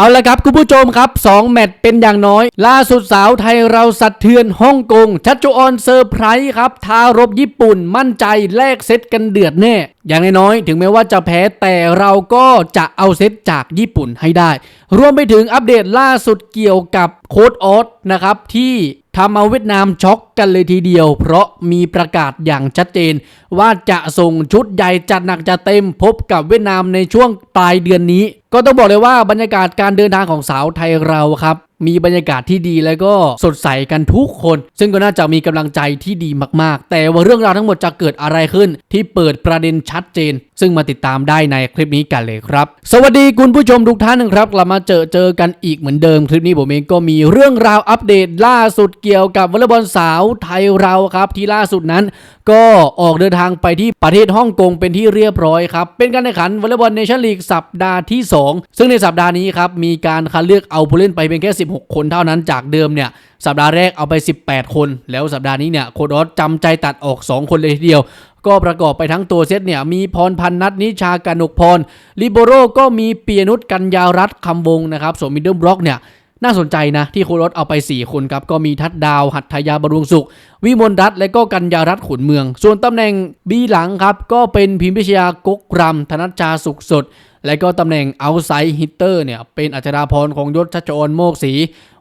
เอาละครับคุณผู้ชมครับ 2 แมตช์เป็นอย่างน้อย ล่าสุดสาวไทยเราสัตเทือนฮ่องกงชัดจุออนเซอร์ไพรส์ครับ ทารบญี่ปุ่นมั่นใจแลกเซตกันเดือดแน่อย่างน้อยๆ ถึงแม้ว่าจะแพ้แต่เราก็จะเอาเซตจากญี่ปุ่นให้ได้ รวมไปถึงอัปเดตล่าสุดเกี่ยวกับโค้ดออสนะครับ ที่ทำเอาเวียดนามช็อกกันเลยทีเดียว เพราะมีประกาศอย่างชัดเจน ว่าจะส่งชุดใหญ่จัดหนักจัดเต็มพบกับเวียดนามในช่วงปลายเดือนนี้ ก็ต้องบอกเลยว่าบรรยากาศการเดินทางของสาวไทยเราครับ มีบรรยากาศที่ดีแล้วก็สดใสกันทุกคน ซึ่งก็น่าจะมีกำลังใจที่ดีมากๆ แต่ว่าเรื่องราวทั้งหมดจะเกิดอะไรขึ้นที่เปิดประเด็นชัดเจน ซึ่งมาติดตามได้ในคลิปนี้กันเลยครับ สวัสดีคุณผู้ชมทุกท่านนะครับกลับมาเจอเจอกันอีกเหมือนเดิม คลิปนี้ผมเองก็มีเรื่องราวอัปเดตล่าสุดเกี่ยวกับวอลเลย์บอลสาวไทยเราครับ ที่ล่าสุดนั้น ก็ออกเดินทางไปที่ประเทศฮ่องกงเป็นที่เรียบร้อยครับเป็นการแข่งขันวอลเลย์บอลเนชั่นลีกสัปดาห์ที่ 2 ซึ่งในสัปดาห์นี้ครับมีการคัดเลือกเอาผู้เล่นไปเพียงแค่ 16 คนเท่านั้นจากเดิมเนี่ยสัปดาห์แรกเอาไป 18 คน แล้วสัปดาห์นี้เนี่ยโคดอสจำใจตัดออก 2 คนเลยทีเดียว ก็ประกอบไปทั้งตัวเซตเนี่ยมีพรพันนัทนิชากนกพรลิโบโรก็มีเปียนุชกัญญารัตคำวงนะครับส่วนมิดเดิลบล็อกเนี่ยน่าสนใจนะ ที่โคโรสเอาไป 4 คนครับ ก็มีทัดดาว หัตถยาบรุงสุข วิมลรัตและก็กัญญารัตขุนเมือง ส่วนตำแหน่งบีหลังครับ ก็เป็นพิมพิชยากกรำธนัชชาสุขสด และก็ตำแหน่งเอาไซฮิตเตอร์เนี่ย เป็นอัจราพรของยศชัชออนโมกศรี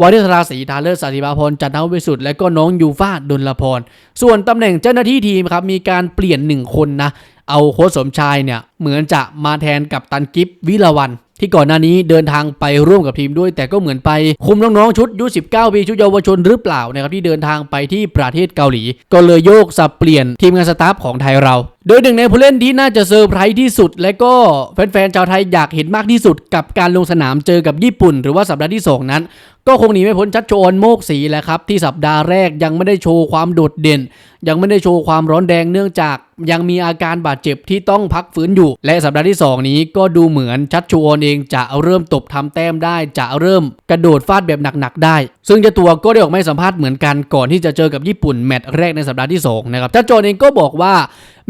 วาริศราศรีทาเลิศสาธิบาพรจันทวิสุทธิ์และก็น้องยูฟาดลพร ส่วนตำแหน่งเจ้าหน้าที่ทีมครับมีการเปลี่ยนหนึ่งคนนะเอาโค้ชสมชายเนี่ยเหมือนจะมาแทนกับตันกิฟวิลาวันที่ก่อนหน้านี้เดินทางไปร่วมกับทีมด้วย แต่ก็เหมือนไปคุมน้องๆชุดยุ19 ปีชุดเยาวชนหรือเปล่านะครับที่เดินทางไปที่ประเทศเกาหลี ก็เลยโยกสับเปลี่ยนทีมงานสตาฟของไทยเราโดยหนึ่งในผู้เล่นที่น่าจะเซอร์ไพรส์ที่สุด และก็แฟนๆชาวไทยอยากเห็นมากที่สุด กับการลงสนามเจอกับญี่ปุ่น หรือว่าสัปดาห์ที่สองนั้น ก็คงหนีไม่พ้นชัดโจนโมกศรีแหละครับ ที่สัปดาห์แรกยังไม่ได้โชว์ความโดดเด่น ยังไม่ได้โชว์ความร้อนแรงเนื่องจากยังมีอาการบาดเจ็บที่ต้องพักฟื้นอยู่ และสัปดาห์ที่ 2 นี้ก็ดูเหมือนชัดชวนเองจะเริ่มตบทำแต้มได้ จะเริ่มกระโดดฟาดแบบหนักๆได้ ซึ่งเจ้าตัวก็ได้ออกไมาให้สัมภาษณ์เหมือนกันก่อนที่จะเจอกับญี่ปุ่นแมตช์แรกในสัปดาห์ที่สองนะครับชัดชวนเองก็บอกว่า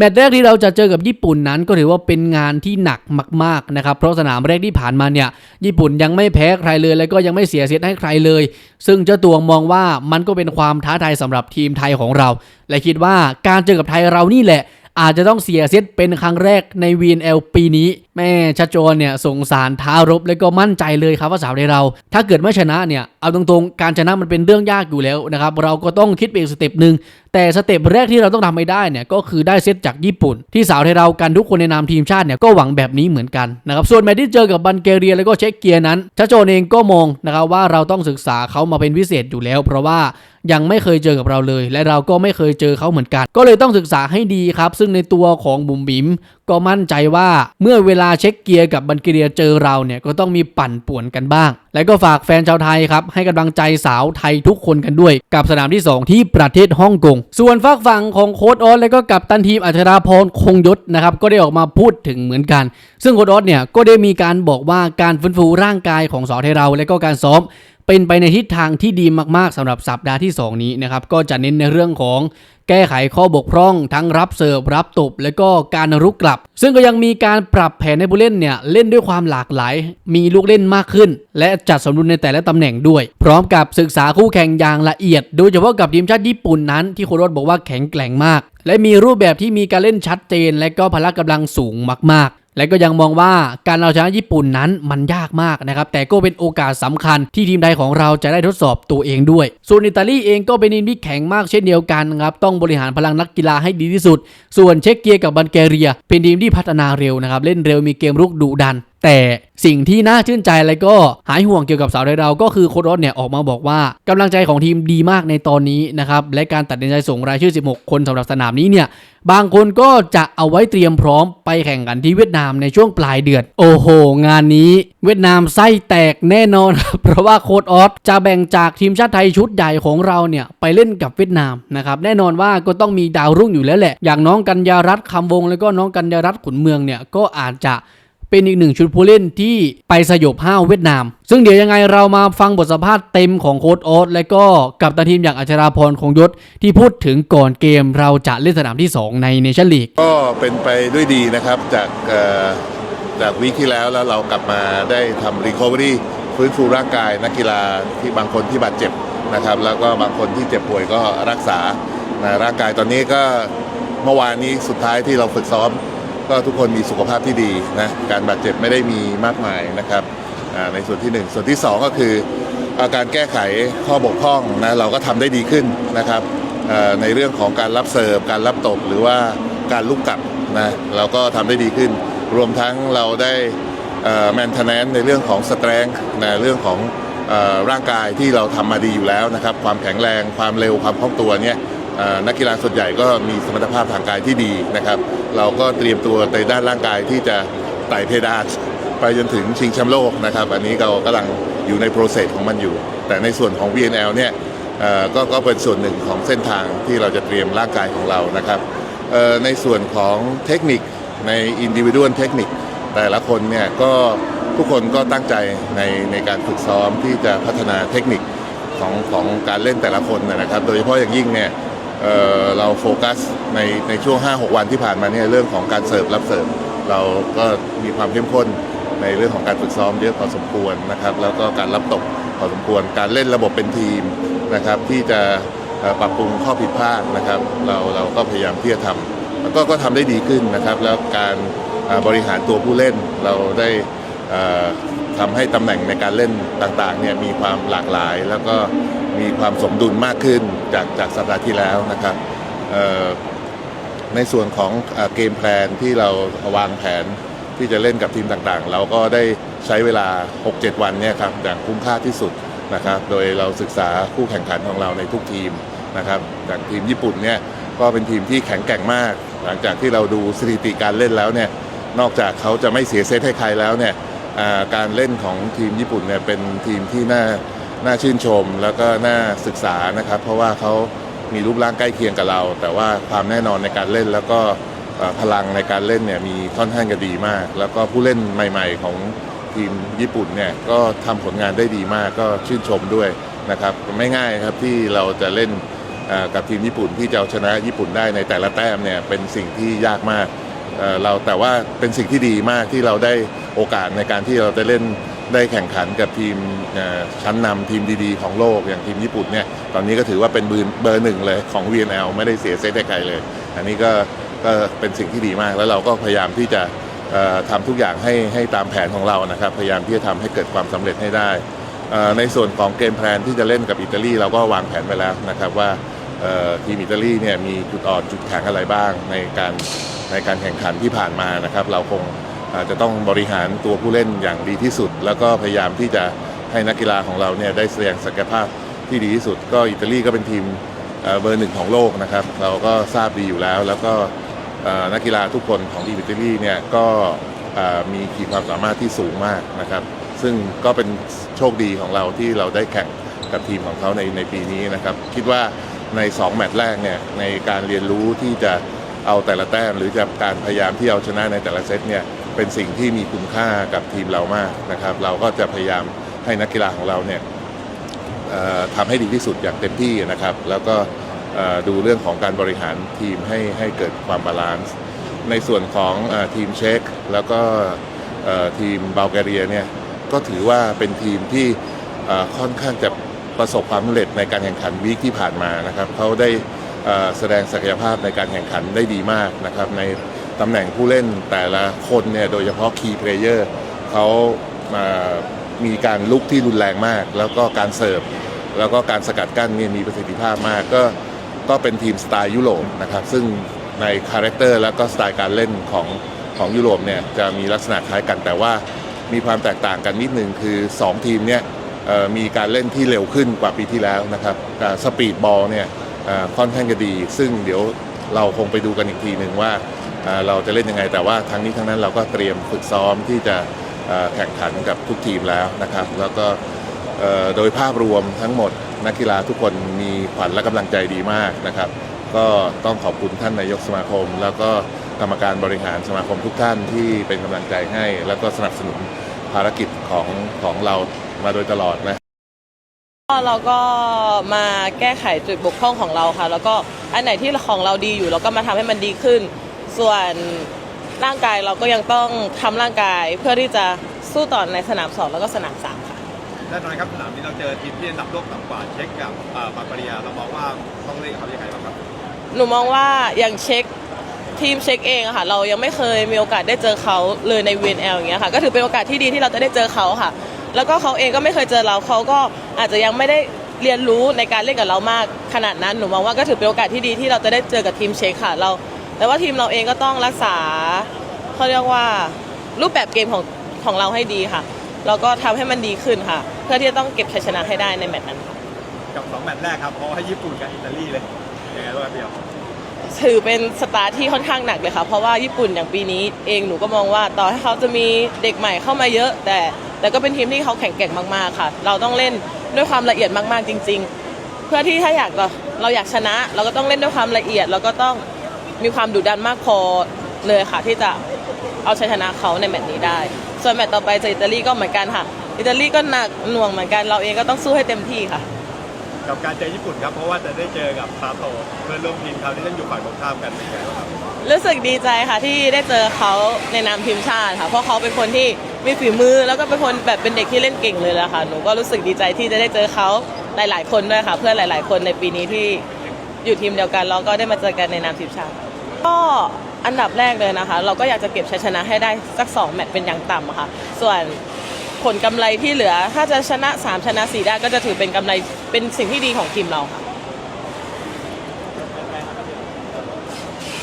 แมตช์แรกที่เราจะเจอกับญี่ปุ่นนั้นก็ถือว่าเป็นงานที่หนักมากๆนะครับเพราะสนามแรกที่ผ่านมาเนี่ยญี่ปุ่นยังไม่แพ้ใครเลย แล้วก็ยังไม่เสียเซตให้ใครเลย ซึ่งเจ้าตัวมองว่ามันก็เป็นความท้าทายสำหรับทีมไทยของเรา และคิดว่าการเจอกับไทยเรานี่แหละอาจจะต้องเสียเซตเป็นครั้งแรกใน VNL ปีนี้ แม่ชัดโจนเนี่ยส่งสารท้ารบแล้วก็มั่นใจเลยครับว่าสาวในเรา ถ้าเกิดไม่ชนะเนี่ยเอาตรงๆการชนะมันเป็นเรื่องยากอยู่แล้วนะครับเราก็ต้องคิดไปอีกสเต็ปหนึ่งแต่สเต็ปแรกที่เราต้องทำให้ได้เนี่ยก็คือได้เซตจากญี่ปุ่น ที่สาวไทยเรากันทุกคนในนามทีมชาติเนี่ยก็หวังแบบนี้เหมือนกันนะครับส่วนแมตช์ที่เจอกับบัลแกเรียแล้วก็เช็กเกียนั้นชัดโจนเองก็มองนะครับว่าเราต้องศึกษาเขามาเป็นพิเศษอยู่แล้ว เพราะว่ายังไม่เคยเจอกับเราเลย และเราก็ไม่เคยเจอเขาเหมือนกัน ก็เลยต้องศึกษาให้ดีครับ ซึ่งในตัวของบุ๋มบิมก็มั่นใจว่าเมื่อเวลาเช็คเกียร์กับบันเกเรียเจอเราเนี่ยก็ต้องมีปั่นป่วนกันบ้างและก็ฝากแฟนชาวไทยครับ ให้กำลังใจสาวไทยทุกคนกันด้วย กับสนามที่ 2 ที่ประเทศฮ่องกง ส่วนฝากฝั่งของโค้ดออสและก็กับตันทีมอัชราพรคงยศนะครับ ก็ได้ออกมาพูดถึงเหมือนกัน ซึ่งโค้ดออสเนี่ยก็ได้มีการบอกว่าการฟื้นฟูร่างกายของสาวไทยเรา และก็การซ้อมเป็นไปในทิศทางที่ดีมากๆสำหรับสัปดาห์ที่ 2 นี้นะครับก็จะเน้นในเรื่องของแก้ไขข้อบกพร่อง ทั้งรับเสิร์ฟรับตบ และก็การรุกกลับ ซึ่งก็ยังมีการปรับแผนให้ผู้เล่นเนี่ยเล่นด้วยความหลากหลาย มีลูกเล่นมากขึ้น และจัดสมดุลในแต่ละตำแหน่งด้วย พร้อมกับศึกษาคู่แข่งอย่างละเอียด โดยเฉพาะกับทีมชาติญี่ปุ่นนั้นที่โคโรสบอกว่าแข็งแกร่งมาก และมีรูปแบบที่มีการเล่นชัดเจน และก็พละกำลังสูงมากๆและก็ยังมองว่าการเอาชนะญี่ปุ่นนั้นมันยากมากนะครับ แต่ก็เป็นโอกาสสำคัญที่ทีมไทยของเราจะได้ทดสอบตัวเองด้วย ส่วนอิตาลีเองก็เป็นทีมที่แข็งมากเช่นเดียวกันครับ ต้องบริหารพลังนักกีฬาให้ดีที่สุด ส่วนเช็กเกียกับบัลแกเรีย เป็นทีมที่พัฒนาเร็วนะครับ เล่นเร็วมีเกมรุกดุดัน แต่สิ่งที่น่าชื่นใจและก็หายห่วงเกี่ยวกับสาวไทยเราก็คือโค้ชรถเนี่ยออกมาบอกว่ากำลังใจของทีมดีมากในตอนนี้นะครับและการตัดสินใจส่งรายชื่อ 16 คนสำหรับสนามนี้เนี่ยบางคนก็จะเอาไว้เตรียมพร้อมไปแข่งกันที่เวียดนามในช่วงปลายเดือน โอ้โห งานนี้เวียดนามไส้แตกแน่นอน เพราะว่าโค้ชออสจะแบ่งจากทีมชาติไทยชุดใหญ่ของเราเนี่ยไปเล่นกับเวียดนามนะครับแน่นอนว่าก็ต้องมีดาวรุ่งอยู่แล้วแหละ อย่างน้องกัญญารัตน์คำวง แล้วก็น้องกัญญารัตน์ขุนเมืองเนี่ยก็อาจจะ เป็นอีกหนึ่งชุดผู้เล่นที่ไปสยบห้าวเวียดนาม ซึ่งเดี๋ยวยังไงเรามาฟังบทสัมภาษณ์เต็มของโค้ดออสและก็กับตันทีมอย่างอัชราพรคงยศที่พูดถึงก่อนเกมเราจะเล่นสนามที่ 2 ในเนชั่นลีกก็เป็นไปด้วยดีนะครับจากจากวีคที่แล้วแล้วเรากลับมาได้ทำ Recovery ฟื้นฟูร่างกายนักกีฬาที่บางคนที่บาดเจ็บนะครับ แล้วก็บางคนที่เจ็บป่วยก็รักษานะร่างกายตอนนี้ก็เมื่อวานนี้สุดท้ายที่เราฝึกซ้อม ก็ทุกคนมีสุขภาพที่ดีนะการบาดเจ็บไม่ได้มีมากมายนะครับในส่วนที่หนึ่งส่วนที่สองก็คืออาการแก้ไขข้อบกพร่องนะเราก็ทำได้ดีขึ้นนะครับในเรื่องของการรับเสิร์ฟการรับตบหรือว่าการลุกกลับนะเราก็ทำได้ดีขึ้น รวมทั้งเราได้แมนเทนแนนในเรื่องของสเตรนนะเรื่องของอร่างกายที่เราทำมาดีอยู่แล้วนะครับ ความแข็งแรงความเร็วความคล่องตัวเนี่ย นักกีฬาส่วนใหญ่ก็มีสมรรถภาพทางกายที่ดีนะครับ เราก็เตรียมตัวในด้านร่างกายที่จะไต่เพดานไปจนถึงชิงแชมป์โลกนะครับ อันนี้เรากำลังอยู่ในโปรเซสของมันอยู่ แต่ในส่วนของ VNL เนี่ยเอ่อก็ก็เป็นส่วนหนึ่งของเส้นทางที่เราจะเตรียมร่างกายของเรานะครับในส่วนของเทคนิคในอินดิวิด a l เทคนิค แต่ละคนเนี่ยก็ทุกคนก็ตั้งใจในในการฝึกซ้อมที่จะพัฒนาเทคนิคของของการเล่นแต่ละคนนะครับ โดยเฉพาะอย่างยิ่งเนี่ย เเราโฟกัสในในช่วง 5-6 วันที่ผ่านมาเนี่ยเรื่องของการเสิร์ฟรับเสิร์ฟเราก็มีความเข้มข้นในเรื่องของการฝึกซ้อมเยอะพอสมควรนะครับ แล้วก็การรับตกพอสมควรการเล่นระบบเป็นทีมนะครับ ที่จะปรับปรุงข้อผิดพลาดนะครับ เราเราก็พยายามที่จะทำแล้วก็ก็ทำได้ดีขึ้นนะครับ แล้วการบริหารตัวผู้เล่นเราได้อ่อ ทำให้ตำแหน่งในการเล่นต่างๆเนี่ยมีความหลากหลาย แล้วก็มีความสมดุลมากขึ้นจากจากสัปดาห์ที่แล้วนะครับในส่วนของเกมแพลนที่เราวางแผนที่จะเล่นกับทีมต่างๆ เราก็ได้ใช้เวลา 6-7 วันเนี่ยครับอย่างคุ้มค่าที่สุดนะครับ โดยเราศึกษาคู่แข่งขันของเราในทุกทีมนะครับอย่างทีมญี่ปุ่นเนี่ยก็เป็นทีมที่แข็งแกร่งมาก หลังจากที่เราดูสถิติการเล่นแล้วเนี่ยนอกจากเขาจะไม่เสียเซตให้ใครแล้วเนี่ย การเล่นของทีมญี่ปุ่นเนี่ยเป็นทีมที่น่าน่าชื่นชม แล้วก็น่าศึกษานะครับ เพราะว่าเขามีรูปร่างใกล้เคียงกับเรา แต่ว่าความแน่นอนในการเล่นแล้วก็พลังในการเล่นเนี่ยมีค่อนข้างจะดีมาก แล้วก็ผู้เล่นใหม่ ๆ ของทีมญี่ปุ่นเนี่ยก็ทำผลงานได้ดีมากก็ชื่นชมด้วยนะครับไม่ง่ายครับที่เราจะเล่นกับทีมญี่ปุ่นที่จะเอาชนะญี่ปุ่นได้ในแต่ละแต้มเนี่ยเป็นสิ่งที่ยากมาก เเราแต่ว่าเป็นสิ่งที่ดีมากที่เราได้โอกาสในการที่เราจะเล่นได้แข่งขันกับทีมชั้นนำทีมดีๆ ของโลกอย่างทีมญี่ปุ่นเนี่ยตอนนี้ก็ถือว่าเป็นเบอร์หนึ่งเลยของ VNL ไม่ได้เสียเซตให้ใครเลย อันนี้ก็ก็เป็นสิ่งที่ดีมากแล้วเราก็พยายามที่จะเอ่อทำทุกอย่างให้ให้ตามแผนของเรานะครับพยายามที่จะทำให้เกิดความสำเร็จให้ได้ ในส่วนของเกมแพลนที่จะเล่นกับอิตาลีเราก็วางแผนไว้แล้วนะครับว่าทีมอิตาลีเนี่ยมีจุดอ่อนจุดแข็งอะไรบ้างในการ ในการแข่งขันที่ผ่านมานะครับ เราคงอาจจะต้องบริหารตัวผู้เล่นอย่างดีที่สุด แล้วก็พยายามที่จะให้นักกีฬาของเราเนี่ยได้แสดงศักยภาพที่ดีที่สุด ก็อิตาลีก็เป็นทีมเบอร์หนึ่งของโลกนะครับ เราก็ทราบดีอยู่แล้ว แล้วก็นักกีฬาทุกคนของทีมอิตาลีเนี่ยก็มีขีดความสามารถที่สูงมากนะครับ ซึ่งก็เป็นโชคดีของเราที่เราได้แข่งกับทีมของเขาในในปีนี้นะครับ คิดว่าใน 2 แมตช์แรกเนี่ยในการเรียนรู้ที่จะ เอาแต่ละแต้มหรือจะการพยายามที่เอาชนะในแต่ละเซตเนี่ยเป็นสิ่งที่มีคุณค่ากับทีมเรามากนะครับ เราก็จะพยายามให้นักกีฬาของเราเนี่ยทำให้ดีที่สุดอย่างเต็มที่นะครับ แล้วก็ดูเรื่องของการบริหารทีมให้ให้เกิดความบาลานซ์ในส่วนของอทีมเช็กแล้วก็ทีมบัลแกเรียเนี่ยก็ถือว่าเป็นทีมที่ค่อนข้างจะประสบความสำเร็จในการแข่งขันวีคที่ผ่านมานะครับเขาได้ แสดงศักยภาพในการแข่งขันได้ดีมากนะครับ ในตำแหน่งผู้เล่นแต่ละคนเนี่ยโดยเฉพาะคีย์เพลเยอร์เขามามีการลุกที่รุนแรงมาก แล้วก็การเสิร์ฟ แล้วก็การสกัดกั้นเนี่ยมีประสิทธิภาพมาก ก็ก็เป็นทีมสไตล์ยุโรปนะครับ ซึ่งในคาแรคเตอร์แล้วก็สไตล์การเล่นของของยุโรปเนี่ยจะมีลักษณะคล้ายกันแต่ว่ามีความแตกต่างกันนิดนึงคือ 2 ทีมเนี่ยมีการเล่นที่เร็วขึ้นกว่าปีที่แล้วนะครับสปีดบอลเนี่ย ค่อนข้างจะดี ซึ่งเดี๋ยวเราคงไปดูกันอีกทีหนึ่งว่าเราจะเล่นยังไง แต่ว่าทั้งนี้ทั้งนั้นเราก็เตรียมฝึกซ้อมที่จะแข่งขันกับทุกทีมแล้วนะครับ แล้วก็โดยภาพรวมทั้งหมดนักกีฬาทุกคนมีขวัญและกำลังใจดีมากนะครับ ก็ต้องขอบคุณท่านนายกสมาคม แล้วก็กรรมการบริหารสมาคมทุกท่านที่เป็นกำลังใจให้ แล้วก็สนับสนุนภารกิจของของเรามาโดยตลอดนะ เราก็มาแก้ไขจุดบกพร่องของเราค่ะ แล้วก็อันไหนที่ของเราดีอยู่เราก็มาทำให้มันดีขึ้น ส่วนร่างกายเราก็ยังต้องทำร่างกายเพื่อที่จะสู้ต่อในสนามสองแล้วก็สนามสามค่ะแน่นอนครับสนามนี้เราเจอทีมที่อันดับโลกต่ำกว่าเช็คกับเอ่อบาร์บาเรียเรามองว่าต้องเล่นกับเขายังไงบ้างครับหนูมองว่าอย่างเช็คทีมเช็คเองอะค่ะ เรายังไม่เคยมีโอกาสได้เจอเขาเลยใน VNL อย่างเงี้ยค่ะ ก็ถือเป็นโอกาสที่ดีที่เราจะได้เจอเขาค่ะ แล้วก็เขาเองก็ไม่เคยเจอเราเขาก็อาจจะยังไม่ได้เรียนรู้ในการเล่นกับเรามากขนาดนั้นหนูมองว่าก็ถือเป็นโอกาสที่ดีที่เราจะได้เจอกับทีมเชคค่ะเรา แต่ว่าทีมเราเองก็ต้องรักษาเขาเรียกว่ารูปแบบเกมของของเราให้ดีค่ะแล้วก็ทำให้มันดีขึ้นค่ะ เพื่อที่จะต้องเก็บชัยชนะให้ได้ในแมตช์นั้นค่ะกับสองแมตช์แรกครับเพราะว่าญี่ปุ่นกับอิตาลีเลยยังไงบ้างครับพี่อ๋อถือเป็นสตาร์ที่ค่อนข้างหนักเลยค่ะเพราะว่าญี่ปุ่นอย่างปีนี้เองหนูก็มองว่าต่อให้เขาจะมีเด็กใหม่เข้ามาเยอะ แต่ แต่ก็เป็นทีมที่เขาแข็งแกร่งมากๆค่ะ เราต้องเล่นด้วยความละเอียดมากๆจริง ๆ เพื่อที่ถ้าอยากเราเราอยากชนะ เราก็ต้องเล่นด้วยความละเอียดแล้วก็ต้องมีความดุดันมากพอเลยค่ะ ที่จะเอาชัยชนะเขาในแมตช์นี้ได้ ส่วนแมตช์ต่อไปเจออิตาลีก็เหมือนกันค่ะ อิตาลีก็หนักหน่วงเหมือนกันเราเองก็ต้องสู้ให้เต็มที่ค่ะกับการเจอญี่ปุ่นครับ เพราะว่าจะได้เจอกับซาโตเพื่อนร่วมทีมเขาที่เล่นอยู่ฝั่งตรงข้ามกันเป็นยังไงบ้างครับรู้สึกดีใจค่ะที่ได้เจอเขาในนามทีมชาติค่ะ เพราะเขาเป็นคนที่ มีฝีมือแล้วก็เป็นคนแบบเป็นเด็กที่เล่นเก่งเลยละค่ะหนูก็รู้สึกดีใจที่จะได้เจอเขาหลาย ๆ คนด้วยค่ะ เพื่อนหลาย ๆ คนในปีนี้ที่อยู่ทีมเดียวกันแล้วก็ได้มาเจอกันในนามทีมชาติก็อันดับแรกเลยนะคะ เราก็อยากจะเก็บชัยชนะให้ได้สัก 2 แมตช์เป็นอย่างต่ำค่ะ ส่วนผลกำไรที่เหลือ ถ้าจะชนะ 3 ชนะ 4 ได้ก็จะถือเป็นกำไรเป็นสิ่งที่ดีของทีมเราค่ะ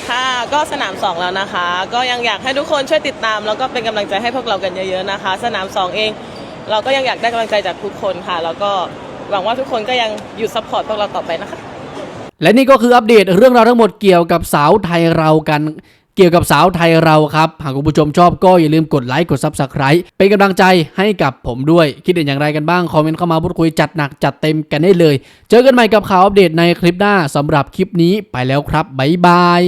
ค่ะก็สนาม 2 แล้วนะคะ ก็ยังอยากให้ทุกคนช่วยติดตาม แล้วก็เป็นกำลังใจให้พวกเรากันเยอะๆนะคะ สนาม 2 เอง เราก็ยังอยากได้กำลังใจจากทุกคนค่ะ แล้วก็หวังว่าทุกคนก็ยังอยู่ซัพพอร์ตพวกเราต่อไปนะคะ และนี่ก็คืออัปเดตเรื่องราวทั้งหมดเกี่ยวกับสาวไทยเรากันเกี่ยวกับสาวไทยเราครับ หากคุณผู้ชมชอบก็อย่าลืมกดไลค์กด Subscribe เป็นกำลังใจให้กับผมด้วย คิดเห็นอย่างไรกันบ้าง คอมเมนต์เข้ามาพูดคุยจัดหนักจัดเต็มกันได้เลย เจอกันใหม่กับข่าวอัปเดตในคลิปหน้าสำหรับคลิปนี้ไปแล้วครับ บ๊ายบาย